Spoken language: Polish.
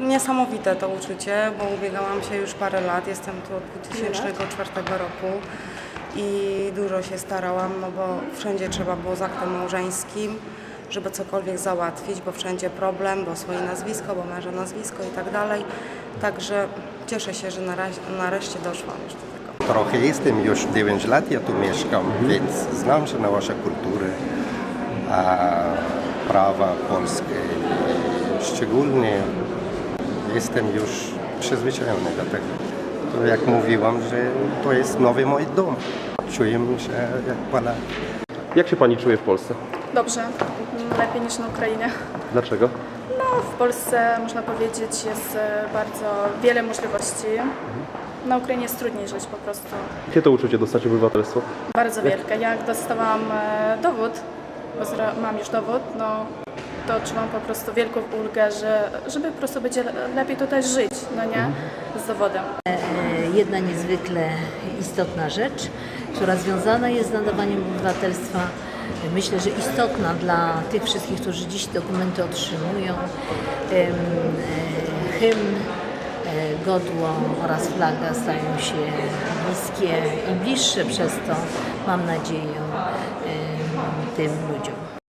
niesamowite to uczucie, bo ubiegałam się już parę lat, jestem tu od 2004 roku i dużo się starałam, no bo wszędzie trzeba było z aktem małżeńskim, żeby cokolwiek załatwić, bo wszędzie problem, bo swoje nazwisko, bo męża nazwisko i tak dalej. Także cieszę się, że nareszcie doszłam już do tego. Trochę jestem, już 9 lat ja tu mieszkam, więc znam się na wasze kultury, a prawa polskie. Szczególnie jestem już przyzwyczajony do tego. To jak mówiłam, że to jest nowy mój dom. Czuję się jak Polak. Jak się Pani czuje w Polsce? Dobrze, lepiej niż na Ukrainie. Dlaczego? No, w Polsce można powiedzieć jest e, bardzo wiele możliwości. Na Ukrainie jest trudniej żyć po prostu. Jakie to uczucie dostać obywatelstwo? Bardzo wielkie. Jak dostałam e, dowód, bo mam już dowód, no to odczuwam po prostu wielką ulgę, że żeby po prostu będzie le- lepiej tutaj żyć, no nie? Z dowodem. E, jedna niezwykle istotna rzecz, która związana jest z nadawaniem obywatelstwa. Myślę, że istotna dla tych wszystkich, którzy dziś dokumenty otrzymują. E, Hymn, e, godło oraz flaga stają się bliskie i bliższe przez to, mam nadzieję, tym ludziom.